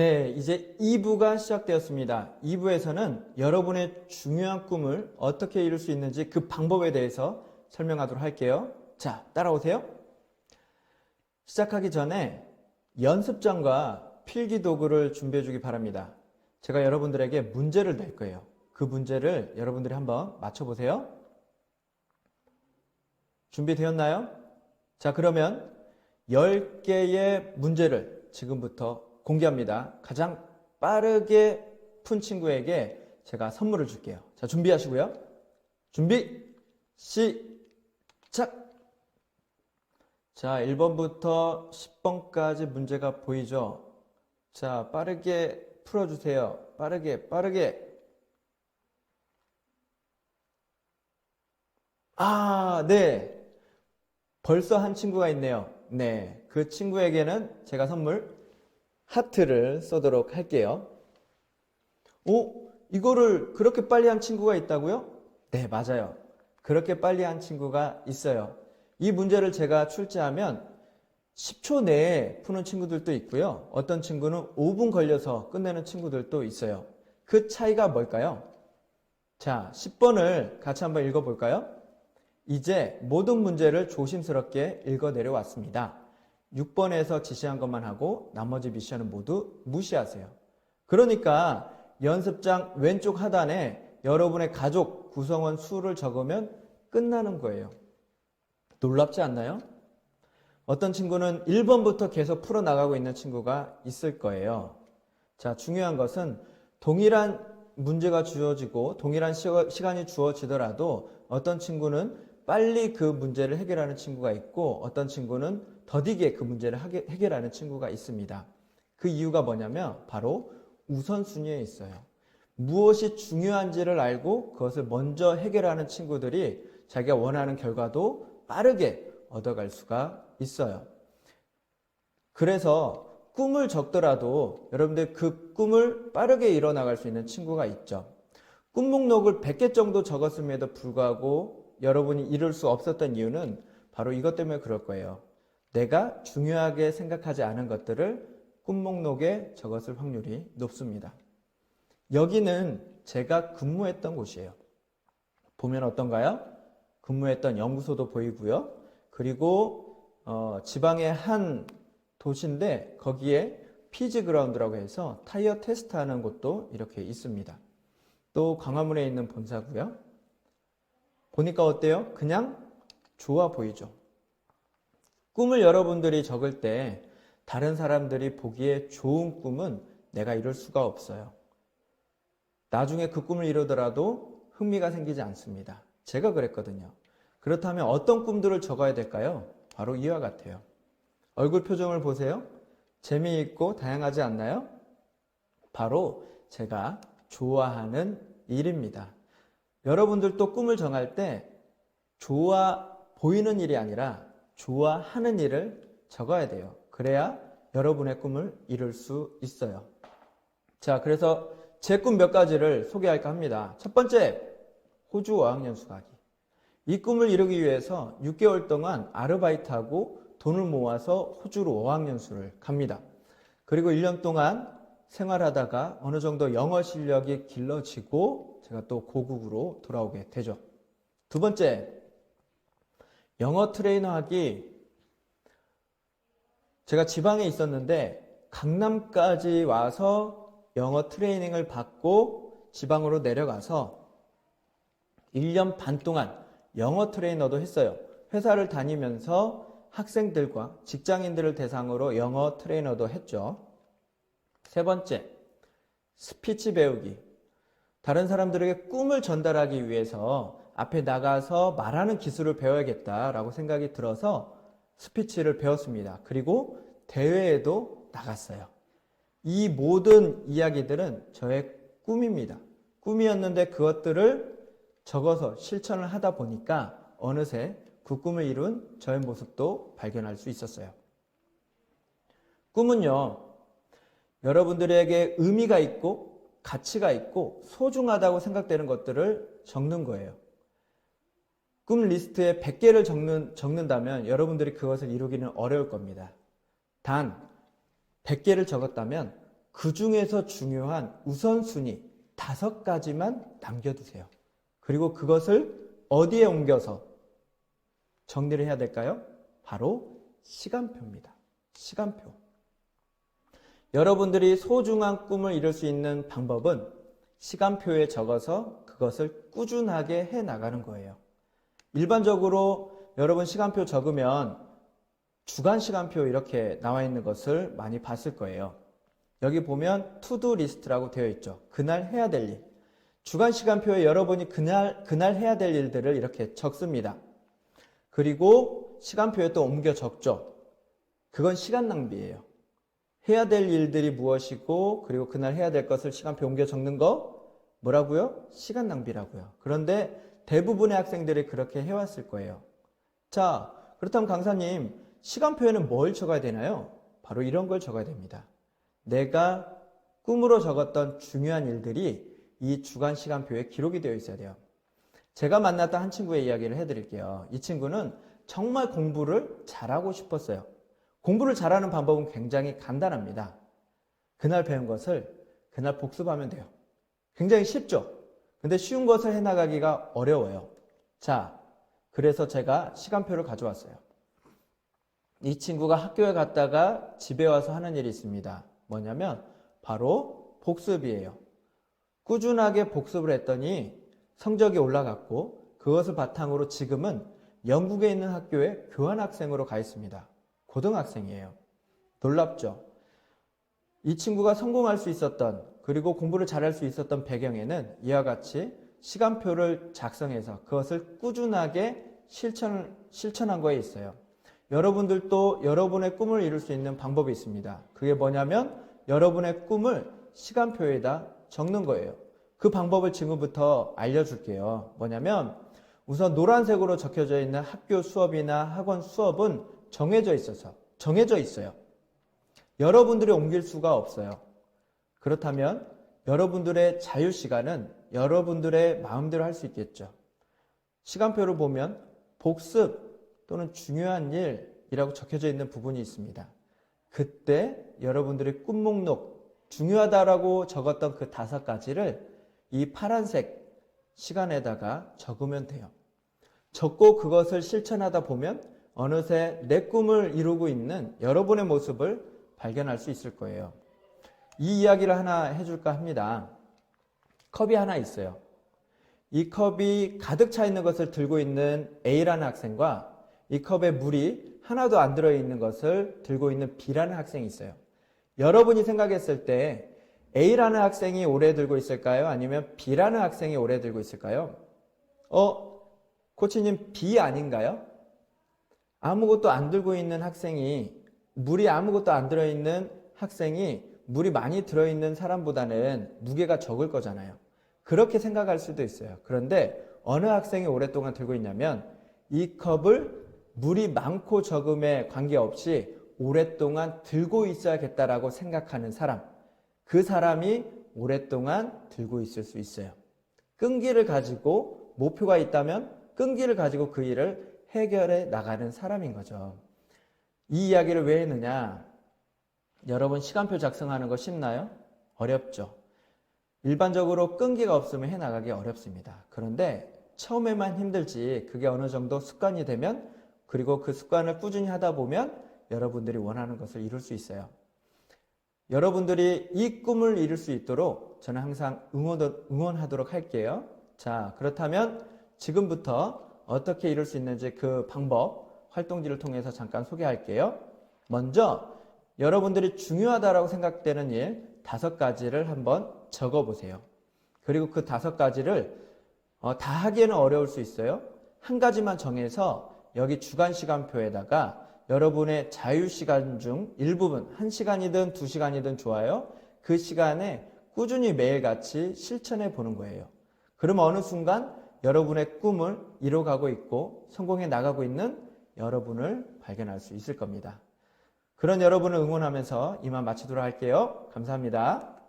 네, 이제 2부가 시작되었습니다. 2부에서는 여러분의 중요한 꿈을 어떻게 이룰 수 있는지 그 방법에 대해서 설명하도록 할게요. 자, 따라오세요. 시작하기 전에 연습장과 필기 도구를 준비해 주기 바랍니다. 제가 여러분들에게 문제를 낼 거예요. 그 문제를 여러분들이 한번 맞춰보세요. 준비되었나요? 자, 그러면 10개의 문제를 지금부터 공개합니다. 가장 빠르게 푼 친구에게 제가 선물을 줄게요. 자, 준비하시고요. 준비, 시작! 자, 1번부터 10번까지 문제가 보이죠? 자, 빠르게 풀어주세요. 빠르게, 빠르게. 아, 네. 벌써 한 친구가 있네요. 네. 그 친구에게는 제가 선물 하트를 쏘도록 할게요. 오, 이거를 그렇게 빨리 한 친구가 있다고요? 네, 맞아요. 그렇게 빨리 한 친구가 있어요. 이 문제를 제가 출제하면 10초 내에 푸는 친구들도 있고요. 어떤 친구는 5분 걸려서 끝내는 친구들도 있어요. 그 차이가 뭘까요? 자, 10번을 같이 한번 읽어볼까요? 이제 모든 문제를 조심스럽게 읽어 내려왔습니다. 6번에서 지시한 것만 하고 나머지 미션은 모두 무시하세요. 그러니까 연습장 왼쪽 하단에 여러분의 가족 구성원 수를 적으면 끝나는 거예요. 놀랍지 않나요? 어떤 친구는 1번부터 계속 풀어나가고 있는 친구가 있을 거예요. 자, 중요한 것은 동일한 문제가 주어지고 동일한 시간이 주어지더라도 어떤 친구는 빨리 그 문제를 해결하는 친구가 있고 어떤 친구는 더디게 그 문제를 해결하는 친구가 있습니다. 그 이유가 뭐냐면 바로 우선순위에 있어요. 무엇이 중요한지를 알고 그것을 먼저 해결하는 친구들이 자기가 원하는 결과도 빠르게 얻어갈 수가 있어요. 그래서 꿈을 적더라도 여러분들 그 꿈을 빠르게 이뤄나갈 수 있는 친구가 있죠. 꿈 목록을 100개 정도 적었음에도 불구하고 여러분이 이룰 수 없었던 이유는 바로 이것 때문에 그럴 거예요. 내가 중요하게 생각하지 않은 것들을 꿈 목록에 적었을 확률이 높습니다. 여기는 제가 근무했던 곳이에요. 보면 어떤가요? 근무했던 연구소도 보이고요. 그리고 어, 지방의 한 도시인데 거기에 피지 그라운드라고 해서 타이어 테스트하는 곳도 이렇게 있습니다. 또 광화문에 있는 본사고요. 보니까 어때요? 그냥 좋아 보이죠. 꿈을 여러분들이 적을 때 다른 사람들이 보기에 좋은 꿈은 내가 이룰 수가 없어요. 나중에 그 꿈을 이루더라도 흥미가 생기지 않습니다. 제가 그랬거든요. 그렇다면 어떤 꿈들을 적어야 될까요? 바로 이와 같아요. 얼굴 표정을 보세요. 재미있고 다양하지 않나요? 바로 제가 좋아하는 일입니다. 여러분들도 꿈을 정할 때 좋아 보이는 일이 아니라 좋아하는 일을 적어야 돼요. 그래야 여러분의 꿈을 이룰 수 있어요. 자, 그래서 제 꿈 몇 가지를 소개할까 합니다. 첫 번째, 호주 어학연수 가기. 이 꿈을 이루기 위해서 6개월 동안 아르바이트하고 돈을 모아서 호주로 어학연수를 갑니다. 그리고 1년 동안 생활하다가 어느 정도 영어 실력이 길러지고 제가 또 고국으로 돌아오게 되죠. 두 번째, 영어 트레이너 하기. 제가 지방에 있었는데 강남까지 와서 영어 트레이닝을 받고 지방으로 내려가서 1년 반 동안 영어 트레이너도 했어요. 회사를 다니면서 학생들과 직장인들을 대상으로 영어 트레이너도 했죠. 세 번째, 스피치 배우기. 다른 사람들에게 꿈을 전달하기 위해서 앞에 나가서 말하는 기술을 배워야겠다라고 생각이 들어서 스피치를 배웠습니다. 그리고 대회에도 나갔어요. 이 모든 이야기들은 저의 꿈입니다. 꿈이었는데 그것들을 적어서 실천을 하다 보니까 어느새 그 꿈을 이룬 저의 모습도 발견할 수 있었어요. 꿈은요, 여러분들에게 의미가 있고 가치가 있고 소중하다고 생각되는 것들을 적는 거예요. 꿈 리스트에 100개를 적는, 적는다면 여러분들이 그것을 이루기는 어려울 겁니다. 단, 100개를 적었다면 그 중에서 중요한 우선순위 다섯 가지만 남겨두세요. 그리고 그것을 어디에 옮겨서 정리를 해야 될까요? 바로 시간표입니다. 시간표. 여러분들이 소중한 꿈을 이룰 수 있는 방법은 시간표에 적어서 그것을 꾸준하게 해 나가는 거예요. 일반적으로 여러분 시간표 적으면 주간 시간표 이렇게 나와 있는 것을 많이 봤을 거예요. 여기 보면 투두 리스트라고 되어 있죠. 그날 해야 될 일. 주간 시간표에 여러분이 그날 그날 해야 될 일들을 이렇게 적습니다. 그리고 시간표에 또 옮겨 적죠. 그건 시간 낭비예요. 해야 될 일들이 무엇이고 그리고 그날 해야 될 것을 시간표 옮겨 적는 거 뭐라고요? 시간 낭비라고요. 그런데 대부분의 학생들이 그렇게 해왔을 거예요. 자, 그렇다면 강사님, 시간표에는 뭘 적어야 되나요? 바로 이런 걸 적어야 됩니다. 내가 꿈으로 적었던 중요한 일들이 이 주간 시간표에 기록이 되어 있어야 돼요. 제가 만났던 한 친구의 이야기를 해드릴게요. 이 친구는 정말 공부를 잘하고 싶었어요. 공부를 잘하는 방법은 굉장히 간단합니다. 그날 배운 것을 그날 복습하면 돼요. 굉장히 쉽죠? 근데 쉬운 것을 해나가기가 어려워요. 자, 그래서 제가 시간표를 가져왔어요. 이 친구가 학교에 갔다가 집에 와서 하는 일이 있습니다. 뭐냐면 바로 복습이에요. 꾸준하게 복습을 했더니 성적이 올라갔고 그것을 바탕으로 지금은 영국에 있는 학교에 교환학생으로 가 있습니다. 고등학생이에요. 놀랍죠? 이 친구가 성공할 수 있었던 그리고 공부를 잘할 수 있었던 배경에는 이와 같이 시간표를 작성해서 그것을 꾸준하게 실천, 실천한 거에 있어요. 여러분들도 여러분의 꿈을 이룰 수 있는 방법이 있습니다. 그게 뭐냐면 여러분의 꿈을 시간표에다 적는 거예요. 그 방법을 지금부터 알려줄게요. 뭐냐면 우선 노란색으로 적혀져 있는 학교 수업이나 학원 수업은 정해져 있어서 정해져 있어요. 여러분들이 옮길 수가 없어요. 그렇다면 여러분들의 자유 시간은 여러분들의 마음대로 할 수 있겠죠. 시간표를 보면 복습 또는 중요한 일이라고 적혀져 있는 부분이 있습니다. 그때 여러분들의 꿈 목록 중요하다라고 적었던 그 다섯 가지를 이 파란색 시간에다가 적으면 돼요. 적고 그것을 실천하다 보면 어느새 내 꿈을 이루고 있는 여러분의 모습을 발견할 수 있을 거예요. 이 이야기를 하나 해줄까 합니다. 컵이 하나 있어요. 이 컵이 가득 차 있는 것을 들고 있는 A라는 학생과 이 컵에 물이 하나도 안 들어있는 것을 들고 있는 B라는 학생이 있어요. 여러분이 생각했을 때 A라는 학생이 오래 들고 있을까요? 아니면 B라는 학생이 오래 들고 있을까요? 어, 코치님 B 아닌가요? 아무것도 안 들고 있는 학생이 물이 아무것도 안 들어있는 학생이 물이 많이 들어있는 사람보다는 무게가 적을 거잖아요. 그렇게 생각할 수도 있어요. 그런데 어느 학생이 오랫동안 들고 있냐면 이 컵을 물이 많고 적음에 관계없이 오랫동안 들고 있어야겠다라고 생각하는 사람. 그 사람이 오랫동안 들고 있을 수 있어요. 끈기를 가지고 목표가 있다면 끈기를 가지고 그 일을 해결해 나가는 사람인 거죠. 이 이야기를 왜 했느냐? 여러분 시간표 작성하는 거 쉽나요? 어렵죠. 일반적으로 끈기가 없으면 해 나가기 어렵습니다. 그런데 처음에만 힘들지 그게 어느 정도 습관이 되면 그리고 그 습관을 꾸준히 하다 보면 여러분들이 원하는 것을 이룰 수 있어요. 여러분들이 이 꿈을 이룰 수 있도록 저는 항상 응원, 응원하도록 할게요. 자, 그렇다면 지금부터 어떻게 이룰 수 있는지 그 방법, 활동지를 통해서 잠깐 소개할게요. 먼저 여러분들이 중요하다라고 생각되는 일 다섯 가지를 한번 적어 보세요. 그리고 그 다섯 가지를 어, 다 하기에는 어려울 수 있어요. 한 가지만 정해서 여기 주간 시간표에다가 여러분의 자유 시간 중 일부분, 한 시간이든 두 시간이든 좋아요. 그 시간에 꾸준히 매일같이 실천해 보는 거예요. 그러면 어느 순간 여러분의 꿈을 이뤄가고 있고 성공해 나가고 있는 여러분을 발견할 수 있을 겁니다. 그런 여러분을 응원하면서 이만 마치도록 할게요. 감사합니다.